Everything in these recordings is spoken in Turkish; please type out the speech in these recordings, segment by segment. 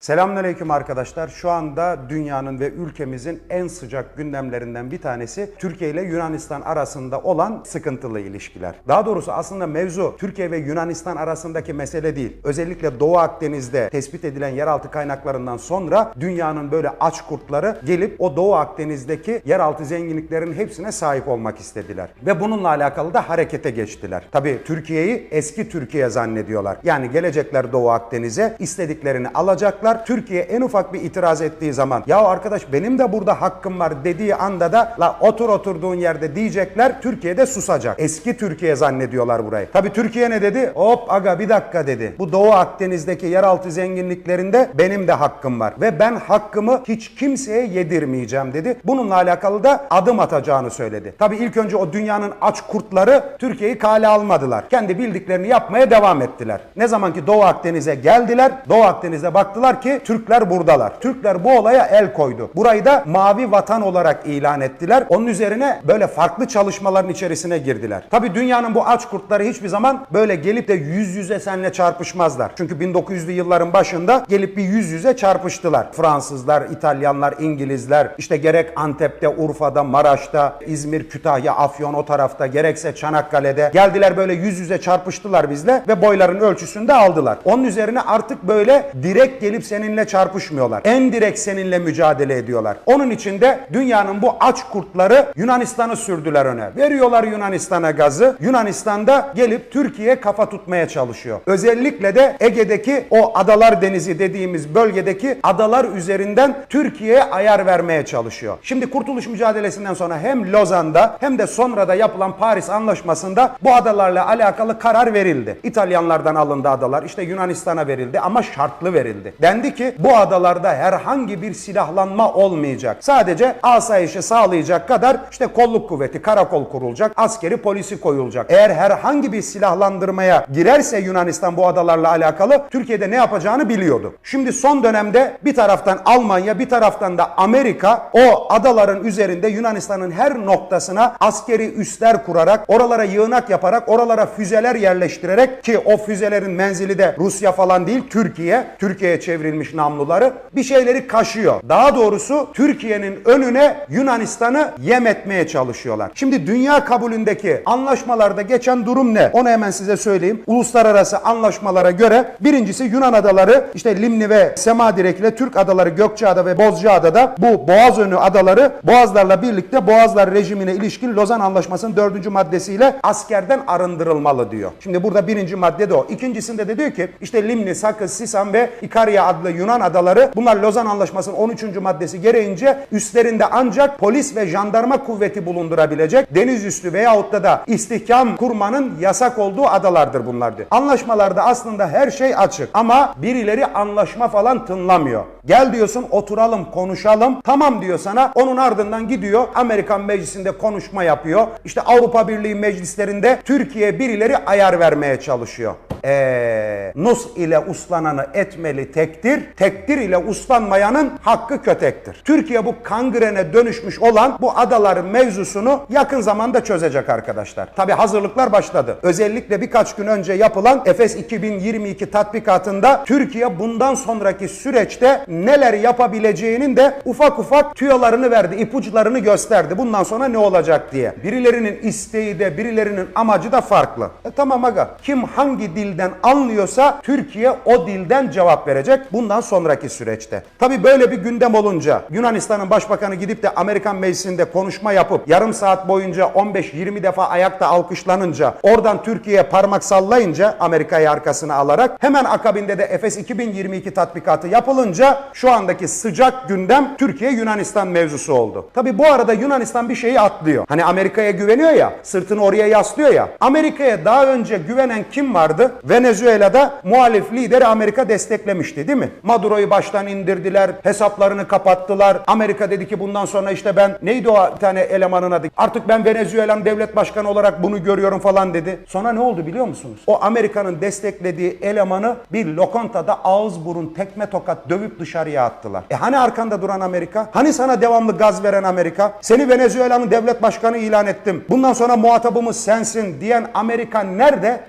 Selamünaleyküm arkadaşlar. Şu anda dünyanın ve ülkemizin en sıcak gündemlerinden bir tanesi Türkiye ile Yunanistan arasında olan sıkıntılı ilişkiler. Daha doğrusu aslında mevzu Türkiye ve Yunanistan arasındaki mesele değil. Özellikle Doğu Akdeniz'de tespit edilen yeraltı kaynaklarından sonra dünyanın böyle aç kurtları gelip o Doğu Akdeniz'deki yeraltı zenginliklerin hepsine sahip olmak istediler. Ve bununla alakalı da harekete geçtiler. Tabii Türkiye'yi eski Türkiye zannediyorlar. Yani gelecekler Doğu Akdeniz'e istediklerini alacaklar. Türkiye en ufak bir itiraz ettiği zaman ya arkadaş benim de burada hakkım var dediği anda da la otur oturduğun yerde diyecekler. Türkiye'de susacak. Eski Türkiye zannediyorlar burayı. Tabii Türkiye ne dedi? Hop aga bir dakika dedi. Bu Doğu Akdeniz'deki yeraltı zenginliklerinde benim de hakkım var. Ve ben hakkımı hiç kimseye yedirmeyeceğim dedi. Bununla alakalı da adım atacağını söyledi. Tabii ilk önce o dünyanın aç kurtları Türkiye'yi kale almadılar. Kendi bildiklerini yapmaya devam ettiler. Ne zaman ki Doğu Akdeniz'e geldiler, Doğu Akdeniz'e baktılar ki Türkler buradalar. Türkler bu olaya el koydu. Burayı da mavi vatan olarak ilan ettiler. Onun üzerine böyle farklı çalışmaların içerisine girdiler. Tabii dünyanın bu aç kurtları hiçbir zaman böyle gelip de yüz yüze senle çarpışmazlar. Çünkü 1900'lü yılların başında gelip bir yüz yüze çarpıştılar. Fransızlar, İtalyanlar, İngilizler, işte gerek Antep'te, Urfa'da, Maraş'ta, İzmir, Kütahya, Afyon o tarafta, gerekse Çanakkale'de geldiler böyle yüz yüze çarpıştılar bizle ve boyların ölçüsünü de aldılar. Onun üzerine artık böyle direkt gelip seninle çarpışmıyorlar. En direkt seninle mücadele ediyorlar. Onun için de dünyanın bu aç kurtları Yunanistan'ı sürdüler öne. Veriyorlar Yunanistan'a gazı. Yunanistan'da gelip Türkiye kafa tutmaya çalışıyor. Özellikle de Ege'deki o adalar denizi dediğimiz bölgedeki adalar üzerinden Türkiye'ye ayar vermeye çalışıyor. Şimdi kurtuluş mücadelesinden sonra hem Lozan'da hem de sonra da yapılan Paris Anlaşması'nda bu adalarla alakalı karar verildi. İtalyanlardan alındı adalar. işte Yunanistan'a verildi ama şartlı verildi. Dendi ki bu adalarda herhangi bir silahlanma olmayacak. Sadece asayişi sağlayacak kadar işte kolluk kuvveti, karakol kurulacak, askeri polisi koyulacak. Eğer herhangi bir silahlandırmaya girerse Yunanistan bu adalarla alakalı Türkiye'de ne yapacağını biliyordu. Şimdi son dönemde bir taraftan Almanya bir taraftan da Amerika o adaların üzerinde Yunanistan'ın her noktasına askeri üsler kurarak oralara yığınak yaparak oralara füzeler yerleştirerek ki o füzelerin menzili de Rusya falan değil Türkiye. Türkiye'ye çevrilmiş namluları bir şeyleri kaşıyor. Daha doğrusu Türkiye'nin önüne Yunanistan'ı yem etmeye çalışıyorlar. Şimdi dünya kabulündeki anlaşmalarda geçen durum ne? Onu hemen size söyleyeyim. Uluslararası anlaşmalara göre birincisi Yunan adaları işte Limni ve Semadirek ile Türk adaları Gökçeada ve Bozcaada'da bu Boğaz önü adaları Boğazlarla birlikte Boğazlar rejimine ilişkin Lozan Anlaşması'nın dördüncü maddesiyle askerden arındırılmalı diyor. Şimdi burada birinci madde de o. İkincisinde de diyor ki işte Limni, Sakız, Sisan ve İkarya adlı Yunan adaları bunlar Lozan Anlaşması'nın 13. maddesi gereğince üstlerinde ancak polis ve jandarma kuvveti bulundurabilecek deniz üstü veyahut da da istihkam kurmanın yasak olduğu adalardır bunlar diyor. Anlaşmalarda aslında her şey açık ama birileri anlaşma falan tınlamıyor. Gel diyorsun oturalım konuşalım. Tamam diyor sana. Onun ardından gidiyor Amerikan Meclisi'nde konuşma yapıyor. İşte Avrupa Birliği meclislerinde Türkiye birileri ayar vermeye çalışıyor. Eee nus ile uslananı etmeli tektir, tektir ile uslanmayanın hakkı kötektir. Türkiye bu kangrene dönüşmüş olan bu adaların mevzusunu yakın zamanda çözecek arkadaşlar. Tabi hazırlıklar başladı. Özellikle birkaç gün önce yapılan Efes 2022 tatbikatında Türkiye bundan sonraki süreçte neler yapabileceğinin de ufak ufak tüyolarını verdi, ipuçlarını gösterdi. Bundan sonra ne olacak diye. Birilerinin isteği de birilerinin amacı da farklı. E tamam aga kim hangi dilden anlıyorsa Türkiye o dilden cevap verecek bundan sonraki süreçte. Tabi böyle bir gündem olunca Yunanistan'ın başbakanı gidip de Amerikan meclisinde konuşma yapıp yarım saat boyunca 15-20 defa ayakta alkışlanınca oradan Türkiye'ye parmak sallayınca Amerika'yı arkasına alarak hemen akabinde de Efes 2022 tatbikatı yapılınca şu andaki sıcak gündem Türkiye Yunanistan mevzusu oldu. Tabi bu arada Yunanistan bir şeyi atlıyor. Hani Amerika'ya güveniyor ya sırtını oraya yaslıyor ya. Amerika'ya daha önce güvenen kim vardı? Venezuela'da muhalif lideri Amerika desteklemişti değil mi? Maduro'yu baştan indirdiler, hesaplarını kapattılar. Amerika dedi ki bundan sonra işte ben neydi o bir tane elemanın adı? Artık ben Venezuela'nın devlet başkanı olarak bunu görüyorum falan dedi. Sonra ne oldu biliyor musunuz? O Amerika'nın desteklediği elemanı bir lokantada ağız burun tekme tokat dövüp dışarıya attılar. E hani arkanda duran Amerika? Hani sana devamlı gaz veren Amerika? Seni Venezuela'nın devlet başkanı ilan ettim. Bundan sonra muhatabımız sensin diyen Amerika nerede?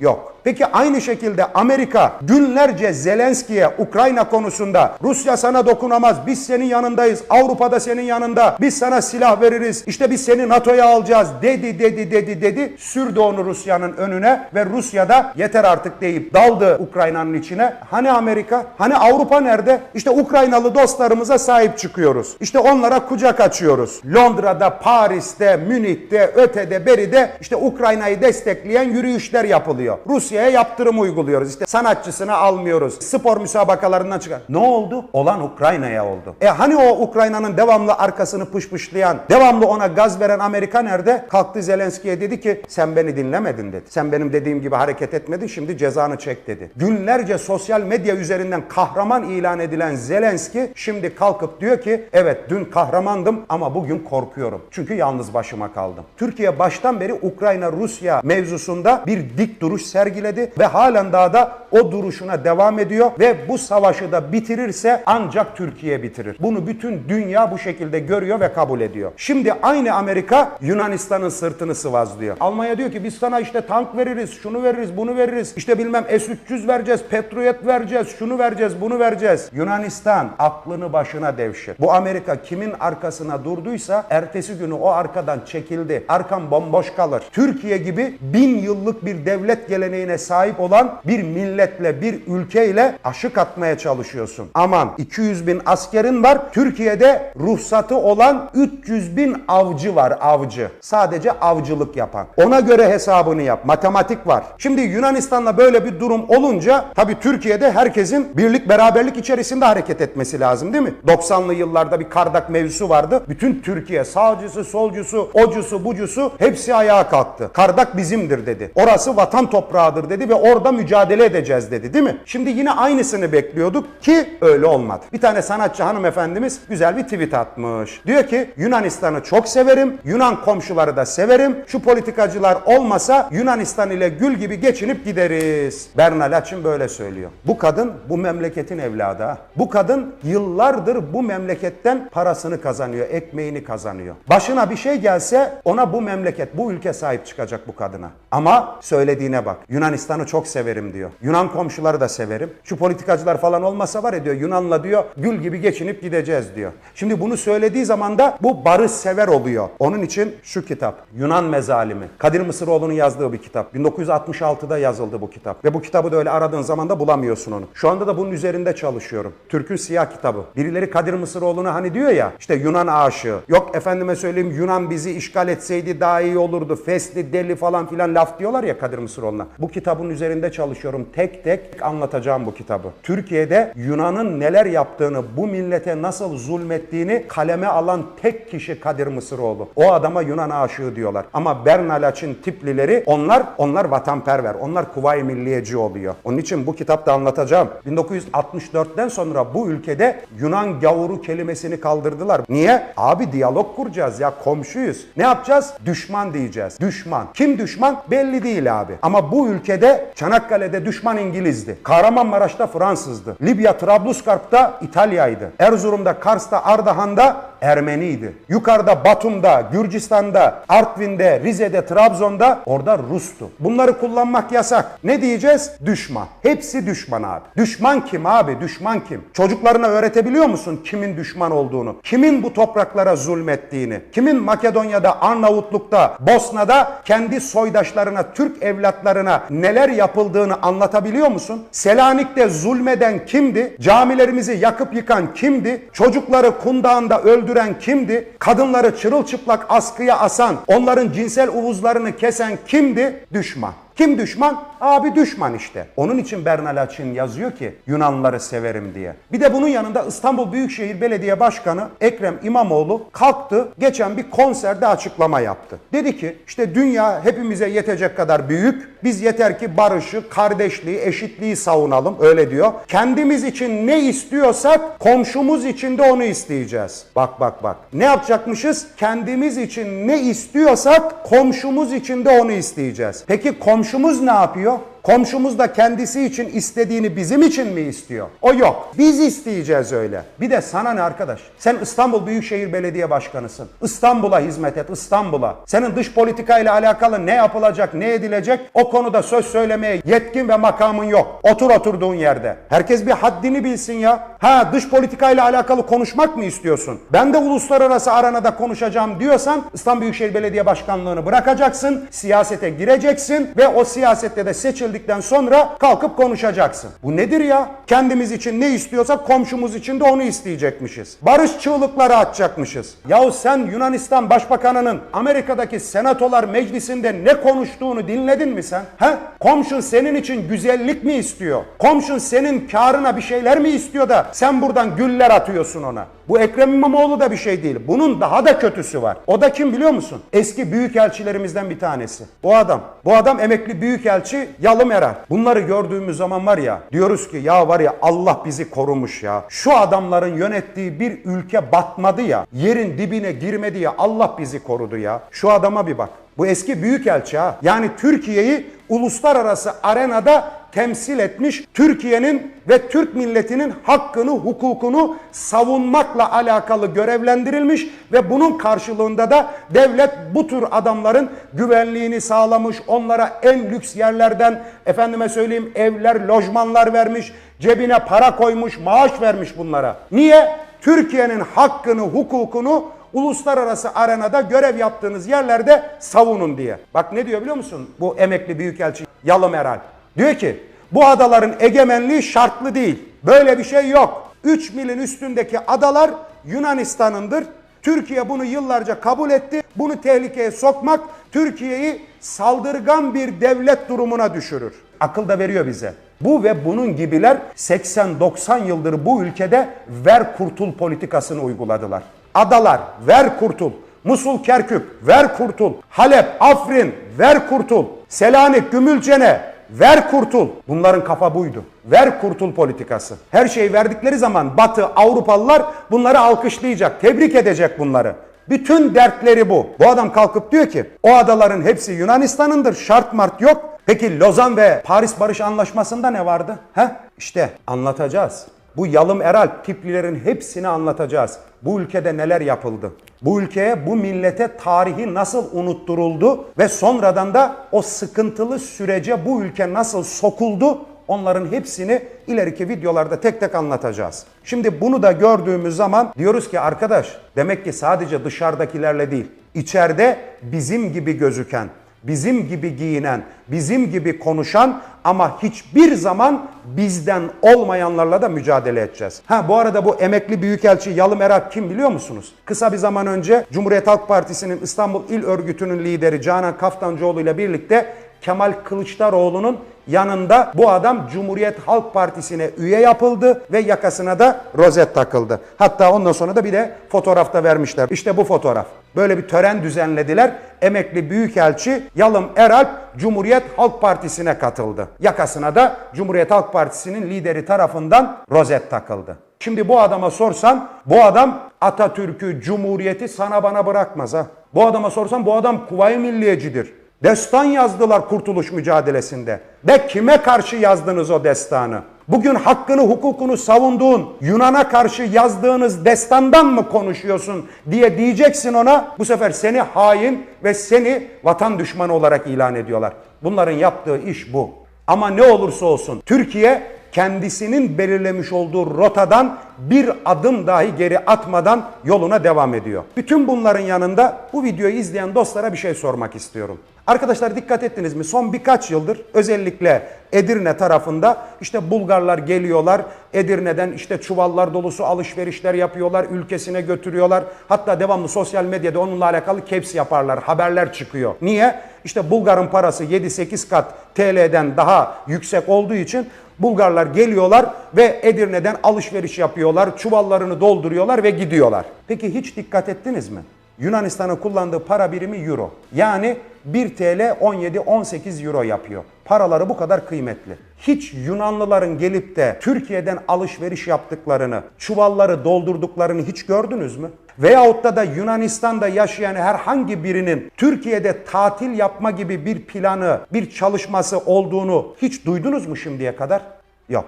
Yok. Peki aynı şekilde Amerika günlerce Zelenski'ye Ukrayna konusunda Rusya sana dokunamaz, biz senin yanındayız, Avrupa'da senin yanında, biz sana silah veririz, işte biz seni NATO'ya alacağız dedi dedi dedi dedi. Sürdü onu Rusya'nın önüne ve Rusya da yeter artık deyip daldı Ukrayna'nın içine. Hani Amerika? Hani Avrupa nerede? İşte Ukraynalı dostlarımıza sahip çıkıyoruz. İşte onlara kucak açıyoruz. Londra'da, Paris'te, Münih'te, ötede, beride işte Ukrayna'yı destekleyen yürüyüşler yapılıyor. Rusya'ya yaptırım uyguluyoruz. İşte sanatçısını almıyoruz. Spor müsabakalarından çıkar. Ne oldu? Olan Ukrayna'ya oldu. E hani o Ukrayna'nın devamlı arkasını pışpışlayan, devamlı ona gaz veren Amerika nerede? Kalktı Zelenski'ye dedi ki sen beni dinlemedin dedi. Sen benim dediğim gibi hareket etmedin şimdi cezanı çek dedi. Günlerce sosyal medya üzerinden kahraman ilan edilen Zelenski şimdi kalkıp diyor ki evet dün kahramandım ama bugün korkuyorum. Çünkü yalnız başıma kaldım. Türkiye baştan beri Ukrayna-Rusya mevzusunda bir dik duruş sergiledi ve halen daha da o duruşuna devam ediyor ve bu savaşı da bitirirse ancak Türkiye bitirir. Bunu bütün dünya bu şekilde görüyor ve kabul ediyor. Şimdi aynı Amerika Yunanistan'ın sırtını sıvazlıyor. Almanya diyor ki biz sana işte tank veririz, şunu veririz, bunu veririz. İşte bilmem S-300 vereceğiz, Patriot vereceğiz, şunu vereceğiz, bunu vereceğiz. Yunanistan aklını başına devşir. Bu Amerika kimin arkasına durduysa ertesi günü o arkadan çekildi. Arkan bomboş kalır. Türkiye gibi bin yıllık bir devlet geleneğine sahip olan bir milletle, bir ülkeyle aşık atmaya çalışıyorsun. Aman 200 bin askerin var. Türkiye'de ruhsatı olan 300 bin avcı var avcı. Sadece avcılık yapan. Ona göre hesabını yap. Matematik var. Şimdi Yunanistan'la böyle bir durum olunca tabii Türkiye'de herkesin birlik beraberlik içerisinde hareket etmesi lazım değil mi? 90'lı yıllarda bir Kardak mevzusu vardı. Bütün Türkiye sağcısı, solcusu, ocusu, bucusu hepsi ayağa kalktı. Kardak bizimdir dedi. Orası vatan toprağıdır dedi ve orada mücadele edeceğiz dedi değil mi? Şimdi yine aynısını bekliyorduk ki öyle olmadı. Bir tane sanatçı hanımefendimiz güzel bir tweet atmış. Diyor ki Yunanistan'ı çok severim. Yunan komşuları da severim. Şu politikacılar olmasa Yunanistan ile gül gibi geçinip gideriz. Berna Laçin böyle söylüyor. Bu kadın bu memleketin evladı. ha. Bu kadın yıllardır bu memleketten parasını kazanıyor, ekmeğini kazanıyor. Başına bir şey gelse ona bu memleket, bu ülke sahip çıkacak bu kadına. Ama söylediğine bak. Yunanistan'ı çok severim diyor. Yunan komşuları da severim. Şu politikacılar falan olmasa var ya diyor Yunan'la diyor gül gibi geçinip gideceğiz diyor. Şimdi bunu söylediği zaman da bu barış sever oluyor. Onun için şu kitap Yunan Mezalimi. Kadir Mısıroğlu'nun yazdığı bir kitap. 1966'da yazıldı bu kitap. Ve bu kitabı da öyle aradığın zaman da bulamıyorsun onu. Şu anda da bunun üzerinde çalışıyorum. Türk'ün siyah kitabı. Birileri Kadir Mısıroğlu'na hani diyor ya işte Yunan aşığı. Yok efendime söyleyeyim Yunan bizi işgal etseydi daha iyi olurdu. Fesli, deli falan filan laf diyorlar ya Kadir Mısıroğlu'na. Bu kitabın üzerinde çalışıyorum. Tek tek anlatacağım bu kitabı. Türkiye'de Yunan'ın neler yaptığını, bu millete nasıl zulmettiğini kaleme alan tek kişi Kadir Mısıroğlu. O adama Yunan aşığı diyorlar. Ama Bernalaç'ın tiplileri onlar onlar vatanperver. Onlar kuvayi milliyeci oluyor. Onun için bu kitapta anlatacağım. 1964'ten sonra bu ülkede Yunan gavuru kelimesini kaldırdılar. Niye? Abi diyalog kuracağız ya komşuyuz. Ne yapacağız? Düşman diyeceğiz. Düşman. Kim düşman? Belli değil abi. Ama bu ülkede Çanakkale'de düşman İngiliz'di. Kahramanmaraş'ta Fransızdı. Libya Trablusgarp'ta İtalya'ydı. Erzurum'da, Kars'ta, Ardahan'da Ermeniydi. Yukarıda Batum'da, Gürcistan'da, Artvin'de, Rize'de, Trabzon'da orada Rus'tu. Bunları kullanmak yasak. Ne diyeceğiz? Düşman. Hepsi düşman abi. Düşman kim abi? Düşman kim? Çocuklarına öğretebiliyor musun kimin düşman olduğunu? Kimin bu topraklara zulmettiğini? Kimin Makedonya'da, Arnavutluk'ta, Bosna'da kendi soydaşlarına, Türk evlatlarına neler yapıldığını anlatabiliyor musun? Selanik'te zulmeden kimdi? Camilerimizi yakıp yıkan kimdi? Çocukları kundağında öldüren kimdi? Kadınları çırılçıplak askıya asan, onların cinsel uvuzlarını kesen kimdi? Düşman. Kim düşman? Abi düşman işte. Onun için Berna Laçin yazıyor ki Yunanlıları severim diye. Bir de bunun yanında İstanbul Büyükşehir Belediye Başkanı Ekrem İmamoğlu kalktı geçen bir konserde açıklama yaptı. Dedi ki işte dünya hepimize yetecek kadar büyük. Biz yeter ki barışı, kardeşliği, eşitliği savunalım öyle diyor. Kendimiz için ne istiyorsak komşumuz için de onu isteyeceğiz. Bak bak bak. Ne yapacakmışız? Kendimiz için ne istiyorsak komşumuz için de onu isteyeceğiz. Peki komşumuz ne yapıyor? Komşumuz da kendisi için istediğini bizim için mi istiyor? O yok. Biz isteyeceğiz öyle. Bir de sana ne arkadaş? Sen İstanbul Büyükşehir Belediye Başkanısın. İstanbul'a hizmet et, İstanbul'a. Senin dış politika ile alakalı ne yapılacak, ne edilecek o konuda söz söylemeye yetkin ve makamın yok. Otur oturduğun yerde. Herkes bir haddini bilsin ya. Ha dış politika ile alakalı konuşmak mı istiyorsun? Ben de uluslararası aranada konuşacağım diyorsan İstanbul Büyükşehir Belediye Başkanlığını bırakacaksın, siyasete gireceksin ve o siyasette de seçildikten sonra kalkıp konuşacaksın. Bu nedir ya? Kendimiz için ne istiyorsak komşumuz için de onu isteyecekmişiz. Barış çığlıkları atacakmışız. Yahu sen Yunanistan Başbakanı'nın Amerika'daki senatolar meclisinde ne konuştuğunu dinledin mi sen? He? Komşun senin için güzellik mi istiyor? Komşun senin karına bir şeyler mi istiyor da sen buradan güller atıyorsun ona? Bu Ekrem İmamoğlu da bir şey değil. Bunun daha da kötüsü var. O da kim biliyor musun? Eski büyükelçilerimizden bir tanesi. Bu adam. Bu adam emekli büyükelçi Yalım Erer. Bunları gördüğümüz zaman var ya diyoruz ki ya var ya Allah bizi korumuş ya. Şu adamların yönettiği bir ülke batmadı ya. Yerin dibine girmedi ya Allah bizi korudu ya. Şu adama bir bak. Bu eski büyükelçi ha. Yani Türkiye'yi uluslararası arenada temsil etmiş Türkiye'nin ve Türk milletinin hakkını, hukukunu savunmakla alakalı görevlendirilmiş ve bunun karşılığında da devlet bu tür adamların güvenliğini sağlamış, onlara en lüks yerlerden efendime söyleyeyim evler, lojmanlar vermiş, cebine para koymuş, maaş vermiş bunlara. Niye? Türkiye'nin hakkını, hukukunu uluslararası arenada görev yaptığınız yerlerde savunun diye. Bak ne diyor biliyor musun bu emekli büyükelçi Yalım Eral? Diyor ki bu adaların egemenliği şartlı değil. Böyle bir şey yok. 3 milin üstündeki adalar Yunanistan'ındır. Türkiye bunu yıllarca kabul etti. Bunu tehlikeye sokmak Türkiye'yi saldırgan bir devlet durumuna düşürür. Akıl da veriyor bize. Bu ve bunun gibiler 80-90 yıldır bu ülkede ver kurtul politikasını uyguladılar. Adalar ver kurtul. Musul Kerkük ver kurtul. Halep, Afrin ver kurtul. Selanik, Gümülcene ver kurtul. Bunların kafa buydu. Ver kurtul politikası. Her şeyi verdikleri zaman Batı, Avrupalılar bunları alkışlayacak, tebrik edecek bunları. Bütün dertleri bu. Bu adam kalkıp diyor ki o adaların hepsi Yunanistan'ındır. Şart mart yok. Peki Lozan ve Paris Barış Anlaşması'nda ne vardı? He? İşte anlatacağız. Bu yalım eral tiplilerin hepsini anlatacağız. Bu ülkede neler yapıldı? Bu ülkeye, bu millete tarihi nasıl unutturuldu ve sonradan da o sıkıntılı sürece bu ülke nasıl sokuldu? Onların hepsini ileriki videolarda tek tek anlatacağız. Şimdi bunu da gördüğümüz zaman diyoruz ki arkadaş demek ki sadece dışarıdakilerle değil, içeride bizim gibi gözüken, bizim gibi giyinen, bizim gibi konuşan ama hiçbir zaman bizden olmayanlarla da mücadele edeceğiz. Ha bu arada bu emekli büyükelçi Yalım Erak kim biliyor musunuz? Kısa bir zaman önce Cumhuriyet Halk Partisi'nin İstanbul İl Örgütü'nün lideri Canan Kaftancıoğlu ile birlikte Kemal Kılıçdaroğlu'nun yanında bu adam Cumhuriyet Halk Partisi'ne üye yapıldı ve yakasına da rozet takıldı. Hatta ondan sonra da bir de fotoğrafta vermişler. İşte bu fotoğraf. Böyle bir tören düzenlediler. Emekli Büyükelçi Yalım Eralp Cumhuriyet Halk Partisi'ne katıldı. Yakasına da Cumhuriyet Halk Partisi'nin lideri tarafından rozet takıldı. Şimdi bu adama sorsan bu adam Atatürk'ü, Cumhuriyeti sana bana bırakmaz ha. Bu adama sorsan bu adam Kuvayi Milliyecidir. Destan yazdılar kurtuluş mücadelesinde. De kime karşı yazdınız o destanı? Bugün hakkını hukukunu savunduğun Yunan'a karşı yazdığınız destandan mı konuşuyorsun diye diyeceksin ona. Bu sefer seni hain ve seni vatan düşmanı olarak ilan ediyorlar. Bunların yaptığı iş bu. Ama ne olursa olsun Türkiye kendisinin belirlemiş olduğu rotadan bir adım dahi geri atmadan yoluna devam ediyor. Bütün bunların yanında bu videoyu izleyen dostlara bir şey sormak istiyorum. Arkadaşlar dikkat ettiniz mi? Son birkaç yıldır özellikle Edirne tarafında işte Bulgarlar geliyorlar. Edirne'den işte çuvallar dolusu alışverişler yapıyorlar. Ülkesine götürüyorlar. Hatta devamlı sosyal medyada onunla alakalı caps yaparlar. Haberler çıkıyor. Niye? İşte Bulgar'ın parası 7-8 kat TL'den daha yüksek olduğu için Bulgarlar geliyorlar ve Edirne'den alışveriş yapıyorlar. Çuvallarını dolduruyorlar ve gidiyorlar. Peki hiç dikkat ettiniz mi? Yunanistan'ın kullandığı para birimi euro. Yani 1 TL 17-18 euro yapıyor. Paraları bu kadar kıymetli. Hiç Yunanlıların gelip de Türkiye'den alışveriş yaptıklarını, çuvalları doldurduklarını hiç gördünüz mü? Veyahut da da Yunanistan'da yaşayan herhangi birinin Türkiye'de tatil yapma gibi bir planı, bir çalışması olduğunu hiç duydunuz mu şimdiye kadar? Yok.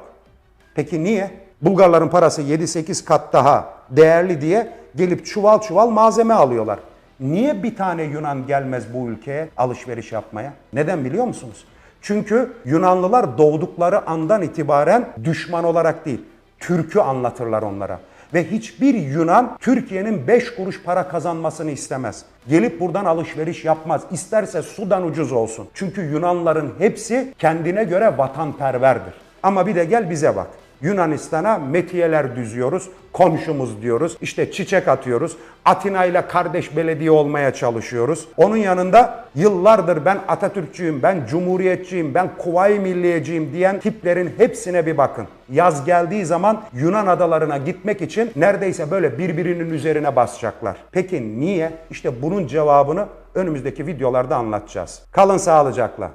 Peki niye? Bulgarların parası 7-8 kat daha değerli diye gelip çuval çuval malzeme alıyorlar. Niye bir tane Yunan gelmez bu ülkeye alışveriş yapmaya? Neden biliyor musunuz? Çünkü Yunanlılar doğdukları andan itibaren düşman olarak değil, Türk'ü anlatırlar onlara. Ve hiçbir Yunan Türkiye'nin 5 kuruş para kazanmasını istemez. Gelip buradan alışveriş yapmaz. İsterse sudan ucuz olsun. Çünkü Yunanların hepsi kendine göre vatanperverdir. Ama bir de gel bize bak. Yunanistan'a metiyeler düzüyoruz, komşumuz diyoruz, işte çiçek atıyoruz, Atina ile kardeş belediye olmaya çalışıyoruz. Onun yanında yıllardır ben Atatürkçüyüm, ben Cumhuriyetçiyim, ben Kuvayi Milliyeciyim diyen tiplerin hepsine bir bakın. Yaz geldiği zaman Yunan adalarına gitmek için neredeyse böyle birbirinin üzerine basacaklar. Peki niye? İşte bunun cevabını önümüzdeki videolarda anlatacağız. Kalın sağlıcakla.